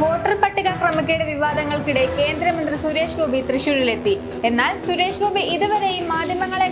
Voter പട്ടിക ക്രമക്കേട് വിവാദങ്ങൾക്കിടെ കേന്ദ്രമന്ത്രി സുരേഷ് ഗോപി തൃശൂരിലെത്തി. എന്നാൽ സുരേഷ് ഗോപി ഇതുവരെയും മാധ്യമങ്ങളെ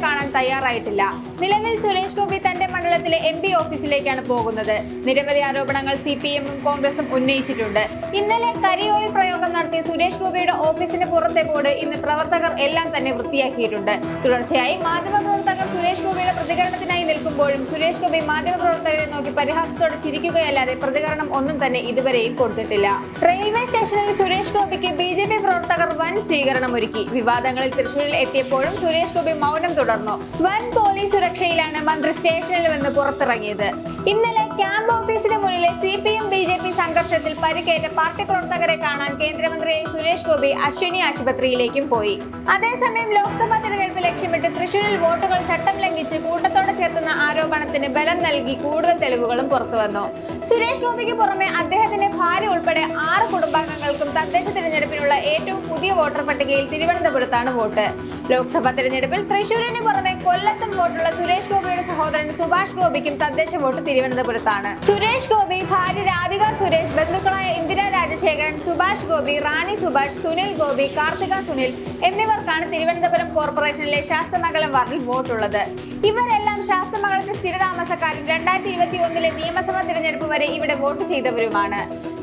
തയ്യാറായിട്ടില്ല. നിലവിൽ സുരേഷ് ഗോപി തന്റെ മണ്ഡലത്തിലെ എം പി ഓഫീസിലേക്കാണ് പോകുന്നത്. നിരവധി ആരോപണങ്ങൾ സി പി എമ്മും കോൺഗ്രസും ഉന്നയിച്ചിട്ടുണ്ട്. ഇന്നലെ കരിയോയിൽ പ്രയോഗം നടത്തി സുരേഷ് ഗോപിയുടെ ഓഫീസിന് പുറത്തെ ബോർഡ് ഇന്ന് പ്രവർത്തകർ എല്ലാം തന്നെ വൃത്തിയാക്കിയിട്ടുണ്ട്. തുടർച്ചയായി മാധ്യമപ്രവർത്തകർ സുരേഷ് ഗോപിയുടെ പ്രതികരണത്തിനായി നിൽക്കുമ്പോഴും സുരേഷ് ഗോപി മാധ്യമപ്രവർത്തകരെ നോക്കി പരിഹാസത്തോടെ ചിരിക്കുകയല്ലാതെ പ്രതികരണം ഒന്നും തന്നെ ഇതുവരെയും കൊടുത്തിട്ടില്ല. റെയിൽവേ സ്റ്റേഷനിൽ സുരേഷ് ഗോപിക്ക് ബി പ്രവർത്തകർ വൻ സ്വീകരണമൊരുക്കി വിവാദങ്ങളിൽ തൃശൂരിൽ എത്തിയപ്പോഴും സുരേഷ് ഗോപി മൗനം തുടർന്നു. വൻ പോലീസ് സുരക്ഷയിലാണ് മന്ത്രി സ്റ്റേഷനിൽ നിന്ന് പുറത്തിറങ്ങിയത്. ഇന്നലെ ക്യാമ്പ് ഓഫീസിന് മുന്നിലെ C P M B J P സംഘർഷത്തിൽ പരിക്കേറ്റ പാർട്ടി പ്രവർത്തകരെ കാണാൻ കേന്ദ്രമന്ത്രി സുരേഷ് ഗോപി അശ്വിനി ആശുപത്രിയിലേക്കും പോയി. അതേസമയം ലോക്സഭാ തെരഞ്ഞെടുപ്പ് ലക്ഷ്യമിട്ട് തൃശൂരിൽ വോട്ടുകൾ ചട്ടം ലംഘിച്ച് കൂട്ടത്തോടെ ചേർത്തുന്ന ആരോപണത്തിന് ബലം നൽകി കൂടുതൽ തെളിവുകളും പുറത്തുവന്നു സുരേഷ് ഗോപിക്ക് പുറമെ അദ്ദേഹത്തിന്റെ ഭാര്യ ഉൾപ്പെടെ ആറ് കുടുംബാംഗങ്ങൾക്കും തദ്ദേശ തിരഞ്ഞെടുപ്പിനുള്ള ഏറ്റവും പുതിയ വോട്ടർ പട്ടികയിൽ തിരുവനന്തപുരത്താണ് വോട്ട്. ലോക്സഭാ തെരഞ്ഞെടുപ്പിൽ തൃശൂരിന് പുറമെ കൊല്ലത്തും വോട്ടുള്ള സുരേഷ് ഗോപിയുടെ സഹോദരൻ സുഭാഷ് ഗോപിക്കും തദ്ദേശ വോട്ട് തിരുവനന്തപുരത്താണ്. സുരേഷ് ഗോപി ഭാര്യ രാധിക സുരേഷ് ബന്ധുക്കളായ ഇന്ദിര രാജശേഖരൻ സുഭാഷ് ഗോപി റാണി സുഭാഷ് സുനിൽ ഗോപി കാർത്തിക സുനിൽ എന്നിവർക്കാണ് തിരുവനന്തപുരം കോർപ്പറേഷനിലെ ശാസ്തമംഗലം വാർഡിൽ വോട്ടുള്ളത്. ഇവരെല്ലാം ശാസ്തമംഗലത്തെ സ്ഥിരതാമസക്കാരും രണ്ടായിരത്തി ഇരുപത്തി ഒന്നിലെ നിയമസഭാ തിരഞ്ഞെടുപ്പ് വരെ ഇവിടെ വോട്ട് ചെയ്തവരുമാണ്.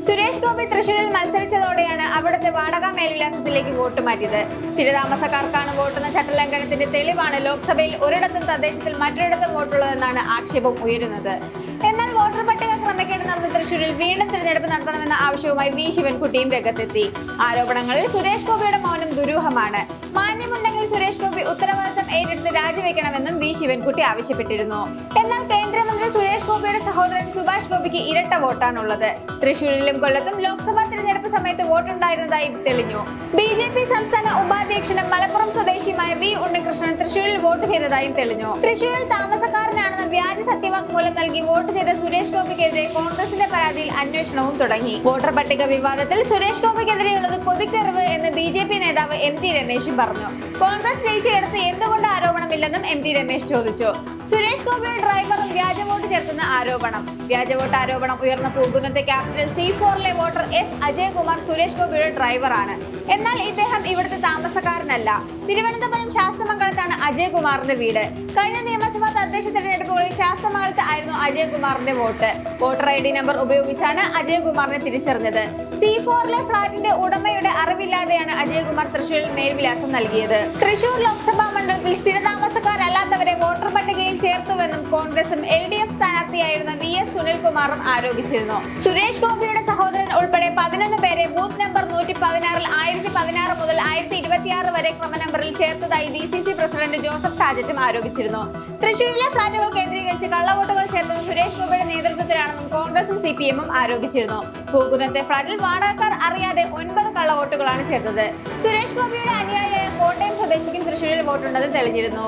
സുരേഷ് ഗോപി തൃശൂരിൽ മത്സരിച്ചതോടെയാണ് അവിടുത്തെ വാടക മേൽവിലാസത്തിലേക്ക് വോട്ട് മാറ്റിയത്. സ്ഥിരതാമസക്കാർക്കാണ് വോട്ടെന്ന ചട്ടലംഘനത്തിന്റെ തെളിവാണ് ലോക്സഭയിൽ ഒരിടത്തും തദ്ദേശത്തിൽ മറ്റൊരിടത്തും വോട്ടുള്ളതെന്നാണ് ആക്ഷേപം ഉയരുന്നത്. എന്നാൽ വോട്ടർ പട്ടിക ക്രമക്കേട് നടന്ന തൃശൂരിൽ വീണ്ടും തിരഞ്ഞെടുപ്പ് നടത്തണമെന്ന ആവശ്യവുമായി വി. ശിവൻകുട്ടിയും രംഗത്തെത്തി. ആരോപണങ്ങളിൽ സുരേഷ് ഗോപിയുടെ മൗനം ദുരൂഹമാണ്. മാന്യമുണ്ടെങ്കിൽ സുരേഷ് ഗോപി ഉത്തരവാദിത്തം ഏറ്റെടുത്ത് രാജിവെക്കണമെന്നും വി. ശിവൻകുട്ടി ആവശ്യപ്പെട്ടിരുന്നു. എന്നാൽ കേന്ദ്രമന്ത്രി സുരേഷ് ഗോപിയുടെ സഹോദരൻ സുഭാഷ് ഗോപിക്ക് ഇരട്ട വോട്ടാണുള്ളത്. തൃശൂരിലും കൊല്ലത്തും ലോക്സഭാ സമയത്ത് വോട്ടുണ്ടായിരുന്നതായി തെളിഞ്ഞു. ബി ജെ പി സംസ്ഥാന ഉപാധ്യക്ഷനും മലപ്പുറം സ്വദേശിയുമായ വി ഉണ്ണികൃഷ്ണൻ തൃശൂരിൽ വോട്ട് ചെയ്തതായും തെളിഞ്ഞു. തൃശൂരിൽ താമസക്കാരനാണെന്ന വ്യാജ സത്യവാങ്മൂലം നൽകി വോട്ട് ചെയ്ത സുരേഷ് ഗോപിക്കെതിരെ കോൺഗ്രസിന്റെ പരാതിയിൽ അന്വേഷണവും തുടങ്ങി. വോട്ടർ പട്ടിക വിവാദത്തിൽ സുരേഷ് ഗോപിക്കെതിരെയുള്ളത് കൊതിക്കെറിവ് എന്ന് ബി ജെ പി നേതാവ് എം ടി രമേശും പറഞ്ഞു. കോൺഗ്രസ് ജയിച്ചയിടത്ത് എന്തുകൊണ്ട് ആരോപണമില്ലെന്നും എം ടി രമേശ് ചോദിച്ചു. സുരേഷ് ഗോപിയുടെ ചേർക്കുന്ന ആരോപണം. വ്യാജ വോട്ട് ആരോപണം ഉയർന്ന പോകുന്നത്തെ ക്യാപിറ്റൽ സി ഫോറിലെ വോട്ടർ എസ് അജയകുമാർ സുരേഷ് ഗോപിയുടെ ഡ്രൈവറാണ്. എന്നാൽ ഇദ്ദേഹം ഇവിടുത്തെ താമസക്കാരനല്ല. തിരുവനന്തപുരം ശാസ്തമംഗലത്താണ് അജയകുമാറിന്റെ വീട്. കഴിഞ്ഞ നിയമസഭാ തദ്ദേശ തെരഞ്ഞെടുപ്പുകളിൽ ശാസ്തമംഗലത്ത് ആയിരുന്നു അജയകുമാറിന്റെ vote. Voter I D number ഉപയോഗിച്ചാണ് അജയകുമാറിനെ തിരിച്ചറിഞ്ഞത്. സി ഫോറിലെ ഫ്ളാറ്റിന്റെ ഉടമയുടെ അറിവില്ലാതെയാണ് അജയകുമാർ തൃശൂരിൽ മേൽവിലാസം നൽകിയത്. തൃശൂർ ലോക്സഭാ മണ്ഡലത്തിൽ സ്ഥിരതാമസക്കാരല്ലാത്തവരെ വോട്ടർ പട്ടികയിൽ ചേർത്തുവെന്നും കോൺഗ്രസും എൽ ഡി എഫ് സ്ഥാനാർത്ഥിയായിരുന്ന വി എസ് സുനിൽകുമാറും ആരോപിച്ചിരുന്നു. സുരേഷ് ഗോപിയുടെ സഹോദരൻ ഉൾപ്പെടെ പതിനൊന്ന് പേരെ ബൂത്ത് നമ്പർ നൂറ്റി പതിനാറിൽ ആയിരത്തി പതിനാറ് മുതൽ ആയിരത്തി ഇരുപത്തിയാറ് വരെ ക്രമനമ്പറിൽ ചേർത്തതായി D C C president Joseph ടാജറ്റും ആരോപിച്ചിരുന്നു. തൃശൂരിലെ ഫ്ളാറ്റുകൾ കേന്ദ്രീകരിച്ച് കള്ളവോട്ടുകൾ ചേർത്തത് സുരേഷ് ഗോപിയുടെ നേതൃത്വത്തിലാണെന്നും കോൺഗ്രസും സി പി എമ്മും ആരോപിച്ചിരുന്നു. പൂക്കുന്നത്തെ ഫ്ളാറ്റിൽ വാടകക്കാർ അറിയാതെ ഒൻപത് കള്ളവോട്ടുകളാണ് ചേർത്തത്. സുരേഷ് ഗോപിയുടെ അനുയായിയായ കോട്ടയം സ്വദേശിക്കും തൃശൂരിൽ വോട്ടുണ്ടെന്ന് തെളിഞ്ഞിരുന്നു.